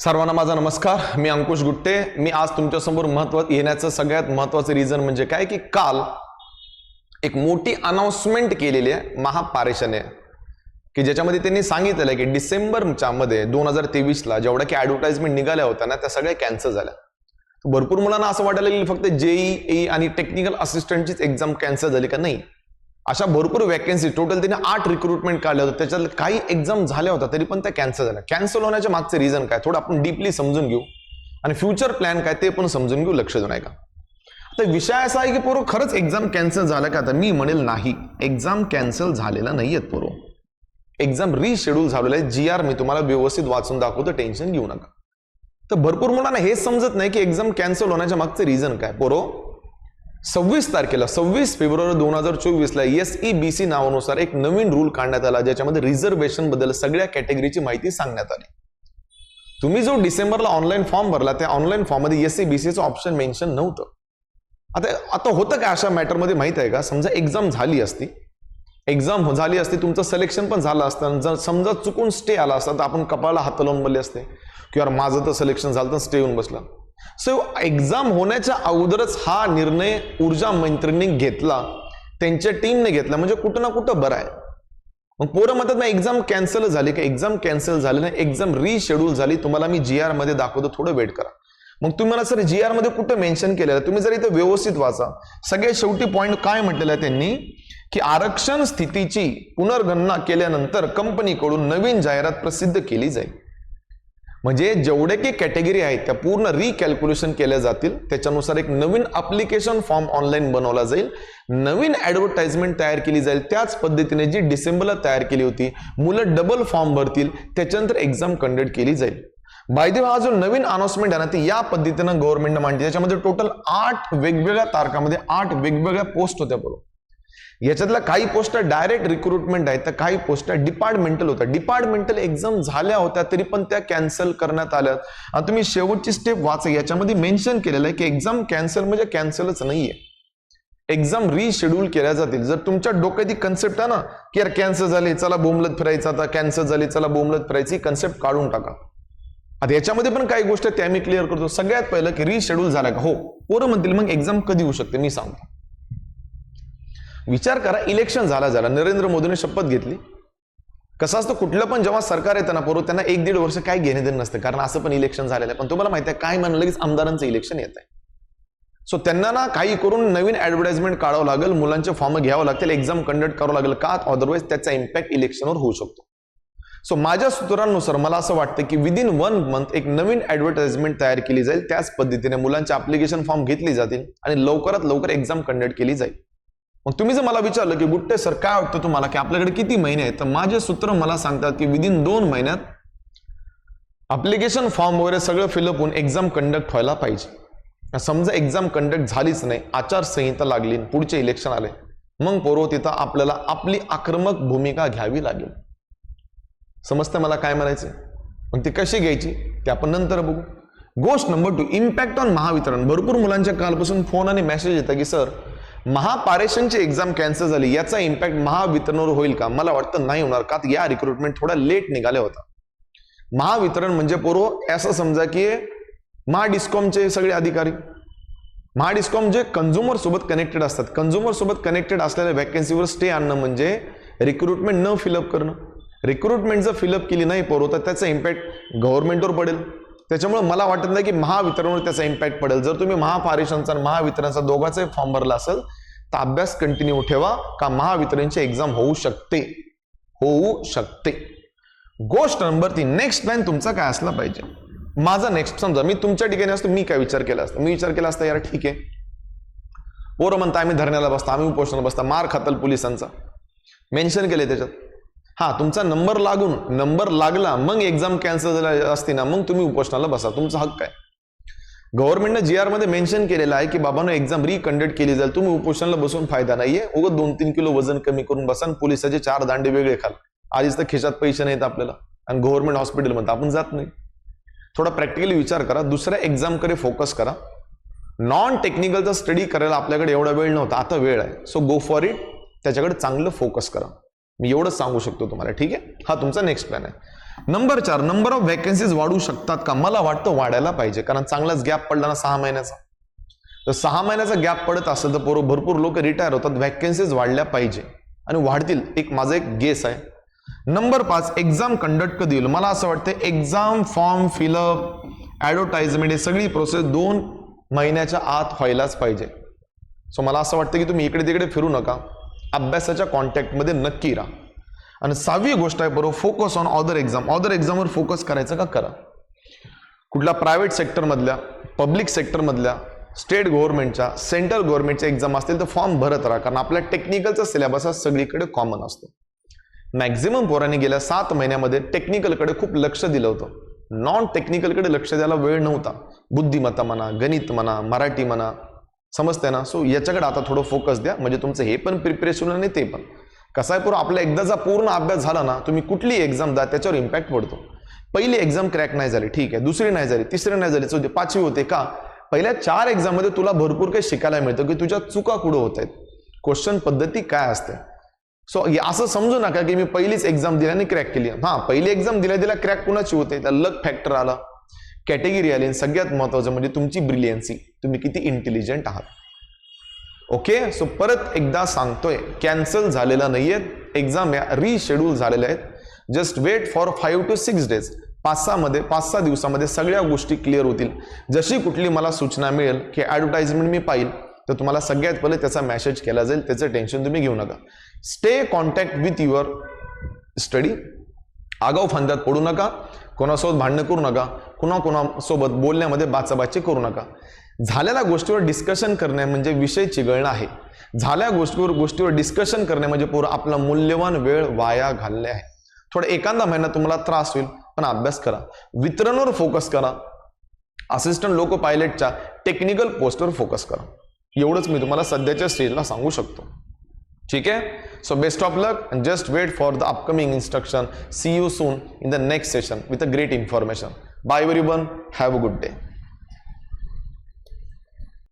सर्वांना माझा नमस्कार. मी अंकुश गुट्टे. मी आज तुमच्यासमोर महत्त्व येण्याचं सगळ्यात महत्वाचं रिझन म्हणजे काय? की काल एक मोठी अनाउन्समेंट केलेली आहे महापारेषाने की ज्याच्यामध्ये त्यांनी सांगितलेलं आहे की डिसेंबरच्या मध्ये दोन हजार तेवीसला जेवढ्या की ऍडव्हर्टाइजमेंट निघाल्या होत्या ना त्या सगळ्या कॅन्सल झाल्या. भरपूर मुलांना असं वाटायला की फक्त जेई आणि टेक्निकल असिस्टंटचीच एक्झाम कॅन्सल झाली का? नाही. अशा भरपूर वॅकन्सी टोटल तिने आठ रिक्रुटमेंट काढल्या होत्या त्याच्यात काही एक्झाम झाल्या होत्या तरी पण त्या कॅन्सल झाल्या. कॅन्सल होण्याच्या मागचं रिझन काय? थोडं आपण डीपली समजून घेऊ. आणि फ्युचर प्लॅन काय ते पण समजून घेऊ लक्ष देऊन का तर विषय असा आहे की पोरो खरंच एक्झाम कॅन्सल झालं का? तर मी म्हणेल नाही. एक्झाम कॅन्सल झालेला नाही आहेत पोरं. एक्झाम रिशेड्यूल झालेलं आहे. जी आर मी तुम्हाला व्यवस्थित वाचून दाखवतो टेन्शन घेऊ नका. तर भरपूर मुलांना हे समजत नाही की एक्झाम कॅन्सल होण्याच्या मागचं रिझन काय? पोरो सव्वीस तारखेला सव्वीस फेब्रुवारी दोन हजार चोवीसला एस ई बी सी नावानुसार एक नवीन रूल काढण्यात आला ज्याच्यामध्ये रिझर्वेशनबद्दल सगळ्या कॅटेगरीची माहिती सांगण्यात आली. तुम्ही जो डिसेंबरला ऑनलाईन फॉर्म भरला त्या ऑनलाईन फॉर्ममध्ये एस सी बी सीचं ऑप्शन मेन्शन नव्हतं. आता आता होतं का अशा मॅटरमध्ये माहीत आहे का? समजा एक्झाम झाली असती. एक्झाम झाली असती तुमचं सिलेक्शन पण झालं असतं. आणि जर समजा चुकून स्टे आला असता तर आपण कपाळाला हात लावून बोलले असते. की यार माझं तर सिलेक्शन झालं तर स्टे येऊन बसला. सो एक्झाम होण्याच्या अगोदरच हा निर्णय ऊर्जा मंत्र्यांनी घेतला. त्यांच्या टीमने घेतला. म्हणजे कुठं ना कुठं बरं आहे. मग पोरं म्हणतात ना एक्झाम कॅन्सल झाली का? एक्झाम कॅन्सल झाली नाही. एक्झाम रिशेड्यूल झाली. तुम्हाला मी जी आरमध्ये दाखवतो. थोडं वेट करा. मग तुम्ही मला सर जी आरमध्ये कुठं मेन्शन केलेलं आहे? तुम्ही जर इथं व्यवस्थित वाचा. सगळ्यात शेवटी पॉईंट काय म्हटलेलं आहे त्यांनी? की आरक्षण स्थितीची पुनर्गणना केल्यानंतर कंपनीकडून नवीन जाहिरात प्रसिद्ध केली जाईल. म्हणजे जेवढे काही कॅटेगरी आहेत त्या पूर्ण रिकॅल्क्युलेशन केल्या जातील. त्याच्यानुसार एक नवीन अप्लिकेशन फॉर्म ऑनलाईन बनवला जाईल. नवीन ॲडव्हर्टाइजमेंट तयार केली जाईल. त्याच पद्धतीने जी डिसेंबरला तयार केली होती मुलं डबल फॉर्म भरतील. त्याच्यानंतर एक्झाम कंडक्ट केली जाईल. बायदेव हा जो नवीन अनाउन्समेंट आहे ना ती या पद्धतीनं गव्हर्नमेंटनं मांडली. त्याच्यामध्ये टोटल आठ वेगवेगळ्या तारखामध्ये आठ वेगवेगळ्या पोस्ट होत्या बरोबर याच्यातल्या काही पोस्ट डायरेक्ट रिक्रुटमेंट आहेत तर काही पोस्ट डिपार्टमेंटल होत्या डिपार्टमेंटल एक्झाम झाल्या होत्या तरी पण त्या कॅन्सल करण्यात आल्या. आणि तुम्ही शेवटची स्टेप वाचा. याच्यामध्ये मेन्शन केलेलं आहे की एक्झाम कॅन्सल म्हणजे कॅन्सलच नाहीये. एक्झाम रिशेड्यूल केल्या जातील. जर तुमच्या डोक्यात ही कन्सेप्ट आहे ना की यार कॅन्सल झाले चला बोमलत फिरायचं आता कॅन्सल झाली चला बोमलत फिरायची कन्सेप्ट काढून टाका. आता याच्यामध्ये पण काही गोष्टी त्या मी क्लिअर करतो. सगळ्यात पहिलं की रिशेड्यूल झाला का? हो. पोरं म्हणतील मग एक्झाम कधी होऊ शकते? मी सांगतो. विचार करा इलेक्शन झाला झाला. नरेंद्र मोदीने शपथ घेतली. कसं असतं कुठलं पण जेव्हा सरकार येतं ना पोरं त्यांना एक दीड वर्ष काय घेणे देणं नसतं. कारण असं पण इलेक्शन झालेलं आहे. पण तुम्हाला माहिती आहे काय म्हणलं लगेच आमदारांचं इलेक्शन येत आहे. सो त्यांना ना काही करून नवीन ऍडव्हर्टाइजमेंट काढावं लागेल मुलांचे फॉर्म घ्यावं लागतील एक्झाम कंडक्ट करावं लागेल का? अदरवाईज त्याचा इम्पॅक्ट इलेक्शनवर होऊ शकतो. सो माझ्या सूत्रांनुसार मला असं वाटतं की विदिन वन मंथ एक नवीन ऍडव्हर्टाइजमेंट तयार केली जाईल. त्याच पद्धतीने मुलांचे अप्लिकेशन फॉर्म घेतली जातील आणि लवकरात लवकर एक्झाम कंडक्ट केली जाईल. मग तुम्ही जर मला विचारलं की गुट्टे सर काय वाटतं तुम्हाला की आपल्याकडे किती महिने आहेत? तर माझे सूत्र मला सांगतात की विदिन दोन महिन्यात अप्लिकेशन फॉर्म वगैरे सगळं फिलअप होऊन एक्झाम कंडक्ट व्हायला पाहिजे. समजा एक्झाम कंडक्ट झालीच नाही आचारसंहिता लागली पुढचे इलेक्शन आले मग पोरो तिथं आपल्याला आपली आक्रमक भूमिका घ्यावी लागेल. समजतं मला काय म्हणायचं? मग ती कशी घ्यायची? ते आपण नंतर बघू. गोष्ट number two impact on Mahavitaran. भरपूर मुलांच्या कालपासून फोन आणि मेसेज येतात की सर महापारेशनची एक्झाम कॅन्सल झाली याचा इम्पॅक्ट महावितरणवर होईल का? मला वाटतं नाही होणार का? या रिक्रुटमेंट थोडा लेट निघाल्या होता महावितरण म्हणजे पूर्व असं समजा की महाडिस्कॉमचे सगळे अधिकारी. महाडिस्कॉम जे कंझ्युमर सोबत कनेक्टेड असतात. कंझ्युमर सोबत कनेक्टेड असलेल्या वॅकन्सीवर स्टे आणणं म्हणजे रिक्रुटमेंट न फिलअप करणं. रिक्रुटमेंट जर फिलअप केली नाही पोरं तर त्याचा इम्पॅक्ट गव्हर्नमेंटवर पडेल. त्याच्यामुळे मला वाटत नाही की महावितरणवर त्याचा इम्पॅक्ट पडेल. जर तुम्ही महापारेषणचा आणि महावितरणचा दोघांचाही फॉर्म भरला असेल तर अभ्यास कंटिन्यू ठेवा का महावितरणची एक्झाम होऊ शकते? होऊ शकते. गोष्ट नंबर तीन नेक्स्ट प्लॅन तुमचा काय असला पाहिजे? माझा नेक्स्ट समजा मी तुमच्या ठिकाणी असतो मी काय विचार केला असतो? मी विचार केला असता यार ठीक आहे. पोरं म्हणता आम्ही धरण्याला बसता आम्ही उपोषणाला बसता मार खातल पोलिसांचा. मेन्शन केले त्याच्यात. हा तुमचा नंबर लागून नंबर लागला मग एक्झाम कॅन्सल झाला असती ना मग तुम्ही उपोषणाला बसा तुमचा हक्क आहे. गव्हर्नमेंटनं जी आरमध्ये मेन्शन केलेलं आहे की बाबांनो एक्झाम रिकंडक्ट केली जाईल. तुम्ही उपोषणाला बसून फायदा नाहीये. उगत दोन तीन किलो वजन कमी करून बसा आणि पोलिसाचे चार दांडे वेगळे खाल. आधीच तर खिशात पैसे नाहीत आपल्याला. आणि गव्हर्नमेंट हॉस्पिटलमध्ये आपण जात नाही. थोडा प्रॅक्टिकली विचार करा. दुसऱ्या एक्झामकडे फोकस करा. नॉन टेक्निकलचा स्टडी करायला आपल्याकडे एवढा वेळ नव्हता. आता वेळ आहे. सो गो फॉर इट त्याच्याकडे चांगलं फोकस करा. मी एवढंच सांगू शकतो तुम्हाला ठीक आहे? हा तुमचा नेक्स्ट प्लॅन आहे. नंबर चार नंबर ऑफ व्हॅकन्सीज वाढू शकतात का? मला वाटतं वाढायला पाहिजे कारण चांगलाच गॅप पडला ना सहा महिन्याचा. तर सहा महिन्याचा गॅप पडत असेल तर पोरं भरपूर लोक रिटायर होतात व्हॅकन्सीज वाढल्या पाहिजे. आणि वाढतील एक माझा एक गेस आहे. नंबर पाच एक्झाम कंडक्ट कधी होईल? मला असं वाटतं एक्झाम फॉर्म फिलअप ॲडव्हर्टाइजमेंट हे सगळी प्रोसेस दोन महिन्याच्या आत व्हायलाच पाहिजे. सो मला असं वाटतं की तुम्ही इकडे तिकडे फिरू नका. अभ्यासाच्या कॉन्टॅक्टमध्ये नक्की राहा. आणि सहावी गोष्ट आहे बरोबर focus on other exam other एक्झामवर focus करायचं का? करा. कुठल्या प्रायव्हेट सेक्टरमधल्या पब्लिक सेक्टरमधल्या स्टेट गव्हर्नमेंटच्या सेंट्रल गव्हर्नमेंटच्या एक्झाम असतील तर फॉर्म भरत राहा. कारण आपल्या टेक्निकलचा सिलेबस हा सगळीकडे कॉमन असतो. मॅक्झिमम पोरांनी गेल्या सात महिन्यामध्ये टेक्निकलकडे खूप लक्ष दिलं होतं. नॉन टेक्निकलकडे लक्ष द्यायला वेळ नव्हता. बुद्धिमत्ता म्हणा गणित म्हणा मराठी म्हणा समजते ना? सो याच्याकडे आता थोडं फोकस द्या. म्हणजे तुमचं हे पण प्रिपरेशन आणि ते पण. कसं आहे पूर्ण आपला एकदाचा पूर्ण अभ्यास झाला ना तुम्ही कुठली एक्झाम द्या त्याच्यावर इम्पॅक्ट पडतो. पहिली एक्झाम क्रॅक नाही झाली ठीक आहे. दुसरी नाही झाली तिसरी नाही झाली चौथी पाचवी होते का? पहिल्या चार एक्झाममध्ये तुला भरपूर काही शिकायला मिळतं की तुझ्या चुका कुठं होत आहेत? क्वेश्चन पद्धती काय असते? सो असं समजू नका की मी पहिलीच एक्झाम दिली आणि क्रॅक केली. हां पहिली एक्झाम दिल्या दिल्या क्रॅक कुणाची होते? त्या लक फॅक्टर आला. कॅटेगरी आली आणि सगळ्यात महत्त्वाचं म्हणजे तुमची ब्रिलियन्सी. तुम्ही किती इंटेलिजंट आहात. ओके सो परत एकदा सांगतोय कॅन्सल झालेला नाहीये. एक्झाम या रिशेड्यूल झालेल्या आहेत. Just wait for five to six days पाच सहामध्ये पाच सहा दिवसामध्ये सगळ्या गोष्टी क्लिअर होतील. जशी कुठली मला सूचना मिळेल की ॲडव्हर्टाइजमेंट मी पाहिल तर तुम्हाला सगळ्यात पहिले त्याचा मेसेज केला जाईल. त्याचं टेन्शन तुम्ही घेऊ नका. Stay contact with your study आगाऊ फांद्यात पडू नका. कोणासोबत भांडणं करू नका. कुणा कोणासोबत बोलण्यामध्ये बाचाबाची करू नका. झालेल्या गोष्टीवर डिस्कशन करणे म्हणजे विषय चिघळणं आहे. झाल्या गोष्टीवर गोष्टीवर डिस्कशन करणे म्हणजे पूर्ण आपला मूल्यवान वेळ वाया घालणे आहे. थोडा एखादा महिना तुम्हाला त्रास होईल पण अभ्यास करा. वितरणवर फोकस करा. असिस्टंट लोको पायलटच्या टेक्निकल पोस्टवर फोकस करा. एवढंच मी तुम्हाला सध्याच्या स्टेजला सांगू शकतो. ठीक आहे so best of luck and just wait for the upcoming instruction see you soon in the next session with a great information bye everyone have a good day